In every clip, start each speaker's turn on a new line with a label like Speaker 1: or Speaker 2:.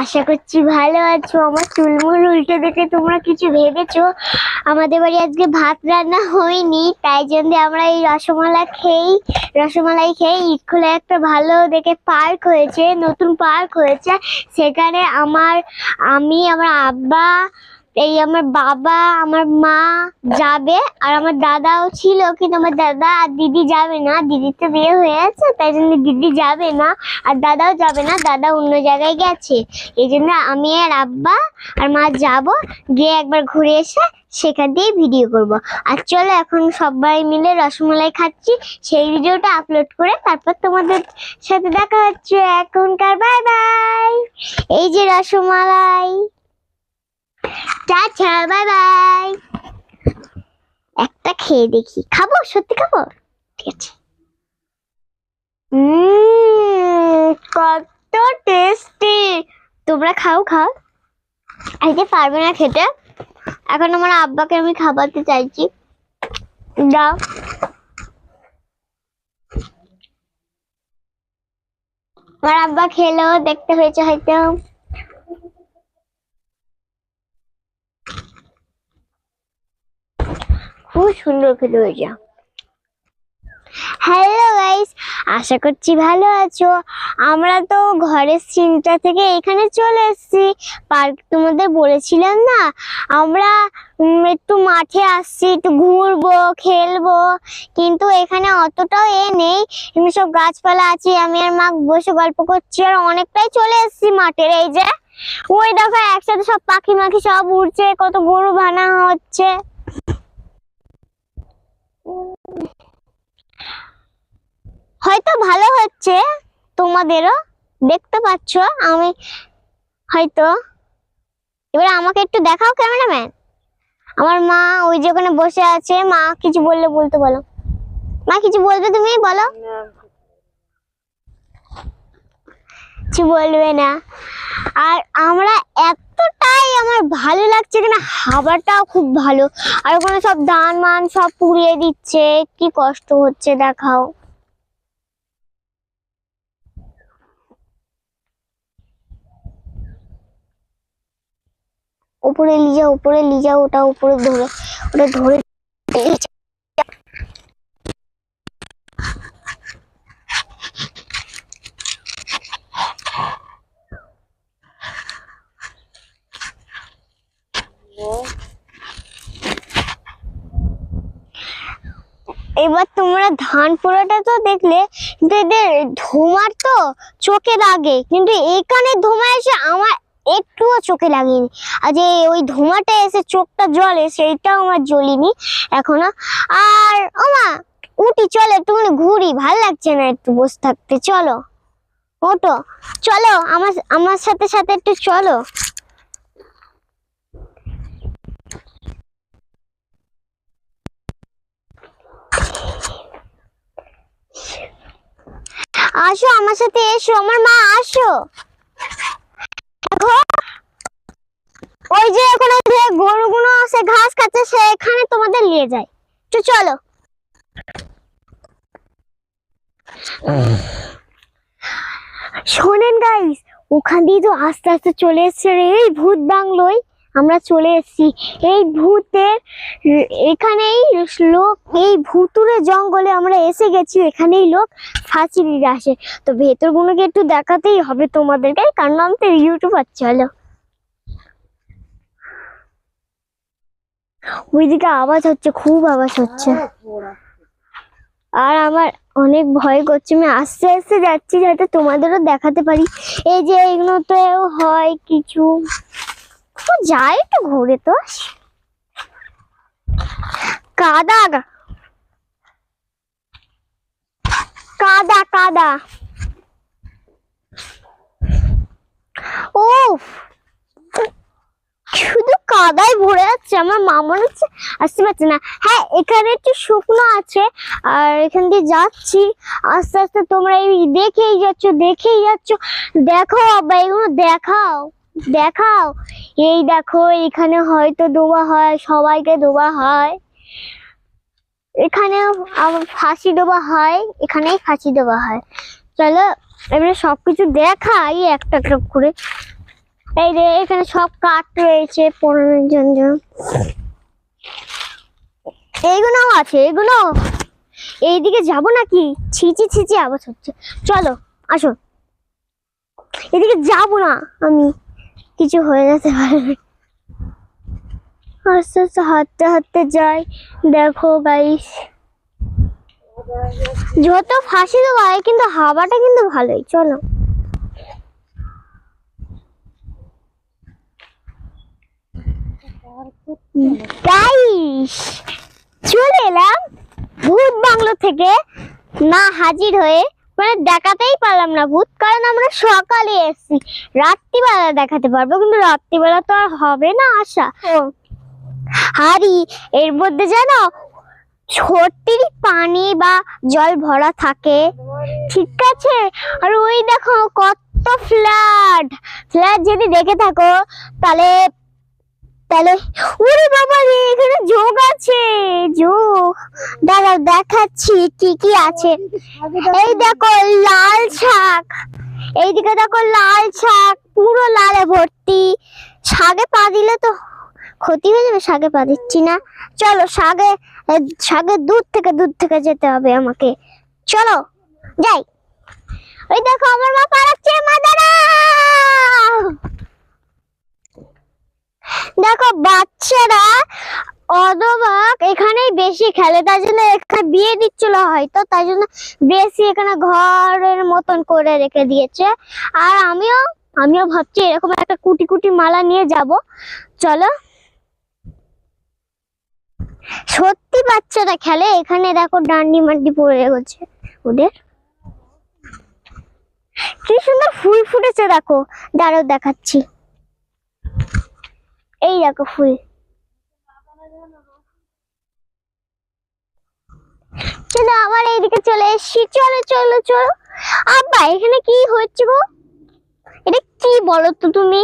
Speaker 1: আশা করছি ভালো আছো। আমার চুলমুল উল্টে দেখে তোমরা কিছু ভেবেছো? আমাদের বাড়ি আজকে ভাত রান্না হয়নি, তাই জন্য আমরা এই রসমালাই খেয়েই, রসমালাই খেয়ে ইটখোলা একটা ভালো দেখে পার্ক হয়েছে, নতুন পার্ক হয়েছে। সেখানে আমার, আমি, আমার আব্বা এই আমার বাবা, আমার মা যাবে আর আমার দাদাও ছিল কিন্তু আমার দাদা আর দিদি যাবে না। দিদির তো বিয়ে হয়ে আছে তাই জন্য দিদি যাবে না আর দাদাও যাবে না, দাদা অন্য জায়গায় গেছে। এই জন্য আমি আর আব্বা আর মা যাব, গিয়ে একবার ঘুরে এসে সেখান দিয়ে ভিডিও করব। আর চলো এখন সবাই মিলে রসমালাই খাচ্ছি, সেই ভিডিওটা আপলোড করে তারপর তোমাদের সাথে দেখা হচ্ছে এখনকার। বাই বাই এই যে রসমালাই। টাটা বাই বাই একটা খেয়ে দেখি। খাব? সত্যি খাব? ঠিক আছে। কত টেস্টি তোমরা খাও খাও। আজকে পারবে না খেতে, এখন আমার আব্বাকে আমি খাওয়াতে চাইছি। দাও। আমার আব্বা খেলো, দেখতে হয়েছে হয়তো। খুব সুন্দর খেতে হয়েছে হ্যালো গাইস আশা করছি ভালো আছো। আমরা তো ঘরের সিনটা থেকে এখানে চলে এসেছি। পার্ক তোমাদের বলেছিলাম না? আমরা একটু মাঠে আসছি, একটু ঘুরবো, খেলব। কিন্তু এখানে অতটাও এ নেই। এমনি সব গাছপালা আছে, আমি আর মা বসে গল্প করছি, আর অনেকটাই চলে এসেছি মাঠের এই যে। ওই দেখো একসাথে সব পাখি মাখি সব উড়ছে, কত গরু বানা হচ্ছে। হয়তো ভালো হচ্ছে তোমাদেরও। দেখতে পাচ্ছ, আমি হয়তো। এবার আমাকে একটু দেখাও ক্যামেরাম্যান। আমার মা ওই যে ওখানে বসে আছে, মা কিছু বললে বলতে বলো। মা কিছু বলবে তুমি? বলো। কিছু বলবে না। আর আমরা এতটাই আমার ভালো লাগছে কিনা হাওয়াটাও খুব ভালো। আর ওখানে সব ধান মান সব পুড়িয়ে দিচ্ছে, কি কষ্ট হচ্ছে দেখাও। উপরে লিজা উপরে লিজা ওটা উপরে ধরে, ওটা ধরে এবার তোমরা ধান পোড়াটা তো দেখলে, কিন্তু এদের ধোঁয়ার তো চোখে লাগে। কিন্তু এখানে ধোঁয়া এসে আমার একটুও চোখে লাগেনি। আর যে ওই ধোঁয়াটা এসে চোখটা জলে, সেইটাও আমার জ্বলিনি এখনও। আর ওমা, উঠি, চলো একটুখানি ঘুরি, ভালো লাগছে না একটু বসে থাকতে, চলো। ওটো চলো, আমার আমার সাথে সাথে একটু চলো। আসো, আমার সাথে এসো, আমার মা, আসো। ওই যে ওখানে যে গরুগুলো আছে, ঘাস খাচ্ছে, সেখানে তোমাদের নিয়ে যায় তো চলো। শোনেন গাইস ওখান দিয়ে তো আস্তে আস্তে চলে এসছে রে, এই ভূত বাংলোয়। আমরা চলে এসেছি। এই ভূতের, এখানেই লোক, এই ভুতুরে জঙ্গলে আমরা এসে গেছি। এখানেই লোক দিতে আসে। তো ভেতরগুলোকে একটু দেখাতেই হবে তোমাদেরকে, কারণ আমি তো ইউটিউবার চলো ওইদিকে আওয়াজ হচ্ছে, খুব আওয়াজ হচ্ছে। আর আমার অনেক ভয় করছে, আমি আস্তে আস্তে যাচ্ছি যাতে তোমাদেরও দেখাতে পারি। এই যে এগুলো তো হয় কিছু। তো যাই একটু ঘুরে তো। কাদা কাদা। কাদা ও শুধু কাদায় ভরে যাচ্ছে, আমার মা মনে হচ্ছে আসতে পারছে না। হ্যাঁ এখানে একটু শুকনো আছে, আর এখান দিয়ে যাচ্ছি। আস্তে আস্তে তোমরা এই দেখেই যাচ্ছ দেখেই যাচ্ছ। দেখো আব্বা, এগুলো দেখাও। দেখাও। এই দেখো, এখানে হয়তো ডোবা হয়, সবাইকে ডোবা হয়। এখানে ফাঁসি দেওয়া হয়, এখানেই ফাঁসি দেওয়া হয়। চলো, এবারে সবকিছু দেখাই একটা একটা করে। এই যে, এখানে সব কাঠ রয়েছে পড়ানোর জন্য এইগুলো আছে, এগুলো? এইদিকে যাব নাকি? ছিচি ছিচি আওয়াজ হচ্ছে। চলো, আসো। এদিকে যাব না আমি। কিছু হয়ে যেতে পারে আস্তে আস্তে হাঁটতে হাঁটতে যাই। দেখো গাইস যত ফাঁসি তো হয় কিন্তু হাওয়াটা কিন্তু ভালোই, চলো। চলে এলাম ভূত বাংলো থেকে। না হাজির হয়ে মানে দেখাতেই পারলাম না ভূত কারণ আমরা সকালে এসেছি। রাত্রিবেলা দেখাতে পারব কিন্তু রাত্রিবেলা তো আর হবে না আশা। হারি এর মধ্যে জানো ছোট্টির পানি বা জল ভরা থাকে। ঠিক আছে? আর ওই দেখো কত ফ্ল্যাট ফ্ল্যাট যদি দেখে থাকো তাহলে তাহলে ওরে বাবা রে এখানে যোগ আছে যোগ দাঁড়াও দেখাচ্ছি কি কি আছে। এই দেখো লাল শাক। এইদিকে দেখো লাল শাক পুরো লালে ভর্তি। শাকে পা দিলে তো ক্ষতি হয়ে যাবে শাকে পা দিচ্ছি না। চলো শাকে এ, শাকের দূর থেকে দূর থেকে যেতে হবে আমাকে। চলো যাই। ওই দেখো আমার মা পালাচ্ছে দেখো বাচ্চারা অধবাক এখানেই বেশি খেলে তাই জন্য এখানে বিয়ে দিচ্ছিল হয়তো তাই জন্য বেশি এখানে ঘরের মতন করে রেখে দিয়েছে। আর আমিও আমিও ভাবছি এরকম একটা কুটি কুটি মালা নিয়ে যাব। চলো। সত্যি বাচ্চারা খেলে, এখানে দেখো ডান্ডি মান্ডি পড়ে গেছে ওদের। কি সুন্দর ফুল ফুটেছে, দেখো। দাঁড়াও দেখাচ্ছি। এই দেখো ফুল। চলো, আবার এইদিকে চলে এসছি। চলো চলো চলো। আব্বা, এখানে কি হচ্ছে গো? এটা কি বলো তো তুমি?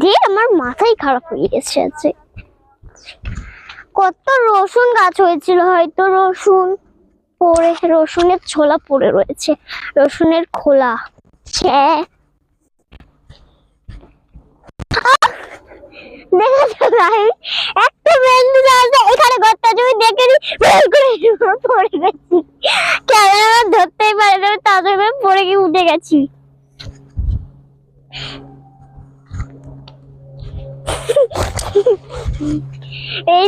Speaker 1: দিয়ে আমার মাথাই খারাপ হয়ে গেছে আছে কত রসুন গাছ হয়েছিল, হয়তো রসুন পড়ে, রসুনের ছোলা পড়ে রয়েছে, রসুনের খোলা। ছ্যা একটা দেখে পড়ে ধরতেই তাদের পড়ে গিয়ে উঠে গেছি। এই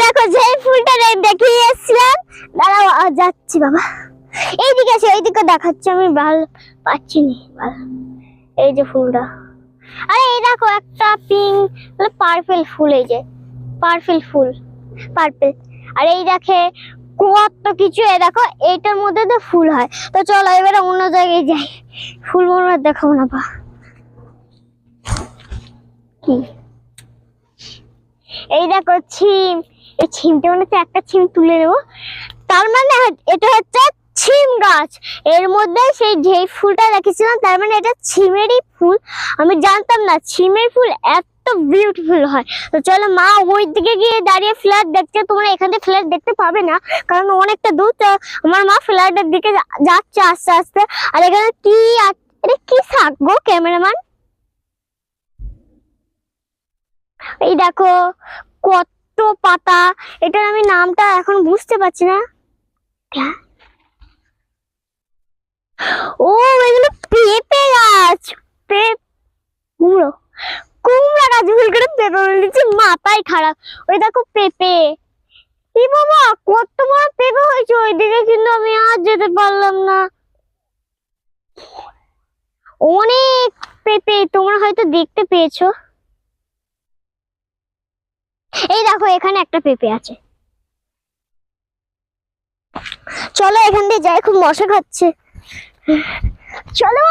Speaker 1: দেখো যে ফুলটা দেখিয়ে এসছিলাম, দাঁড়াও যাচ্ছি বাবা। এইদিকে আছে এইদিকে দেখাচ্ছি আমি ভালো পাচ্ছি না। এই যে ফুলটা। আরে এই দেখো একটা পিঙ্ক মানে পার্পেল ফুল এই যে পার্পেল ফুল পার্পেল আর এই দেখে কত কিছু, এই দেখো, এইটার মধ্যে তো ফুল হয়। তো চলো এবারে অন্য জায়গায় যাই। ফুল মনে দেখাবো না বা কি? এই দেখো ছিম, এই ছিমটা মনে হচ্ছে একটা ছিম তুলে নেব। তার মানে এটা হচ্ছে ছিম গাছ। এর মধ্যে সেই যে ফুলটা রেখেছিলাম তার মানে এটা ছিমেরই ফুল। আমি জানতাম না, ছিমের ফুল এত বিউটিফুল হয়। তো চলো মা ওই দিকে গিয়ে দাঁড়িয়ে ফ্ল্যাট দেখছে। তোমরা এখান থেকে ফ্ল্যাট দেখতে পাবে না, কারণ অনেকটা দূর। তো আমার মা ফ্ল্যাটের দিকে যাচ্ছে আস্তে আস্তে। আর এখানে কি এটা কি গো ক্যামেরাম্যান এই দেখো কত পাতা। এটার আমি নামটা এখন বুঝতে পারছি না। হ্যাঁ? ও, এগুলো পেঁপে গাছ। কুমড়ো। কুমড়া গাছ, ভুল করে পেঁপে বলে মাথায় খারাপ। ওই দেখো পেঁপে। এ বাবা, কত বড় পেঁপে হয়েছে, ওইদিকে কিন্তু আমি আর যেতে পারলাম না। অনেক পেঁপে, তোমরা হয়তো দেখতে পেয়েছ। এই দেখো, এখানে একটা পেঁপে আছে। চলো এখান দিয়ে যাই, খুব মশা খাচ্ছে। চলো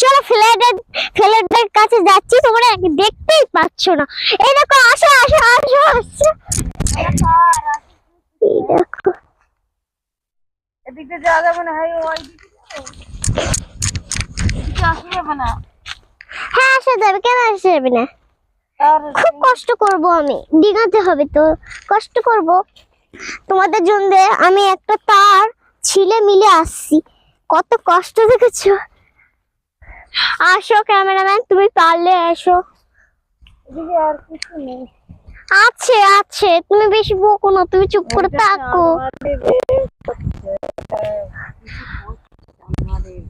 Speaker 1: চলো ফ্ল্যাটের ফ্ল্যাটের কাছে যাচ্ছি তোমরা দেখতেই পাচ্ছ না। এই দেখো আসো আসো আসো আসো। এই দেখো।
Speaker 2: এদিকে যাওয়া যাবে না ভাই ওই দিকে আসা যাবে না?
Speaker 1: হ্যাঁ আসা যাবে কেন আসা যাবে না? খুব কষ্ট করব আমি ডিঙাতে হবে তো কষ্ট করব। তোমাদের জন্য আমি একটা তার ছিলে মিলে আসছি। কত কষ্ট দেখেছ। আসো ক্যামেরাম্যান তুমি পারলে এসো।
Speaker 2: আর কিছু নেই।
Speaker 1: আছে আছে তুমি বেশি বকো না তুমি চুপ করে থাকো
Speaker 2: আমাদের বেশ হচ্ছে, হ্যাঁ, কিছু হচ্ছে আমাদের।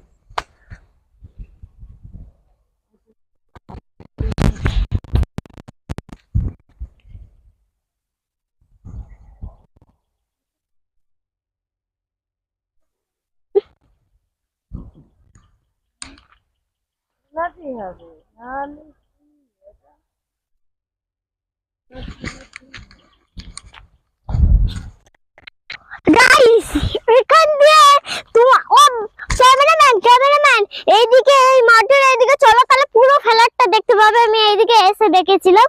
Speaker 2: নাকি হবে নাহলে কি
Speaker 1: এখান দিয়ে ও ক্যামেরাম্যান ক্যামেরাম্যান এইদিকে এই মাঠের এইদিকে চলো, তাহলে পুরো খেলাটা দেখতে পাবে। আমি এইদিকে এসে দেখেছিলাম।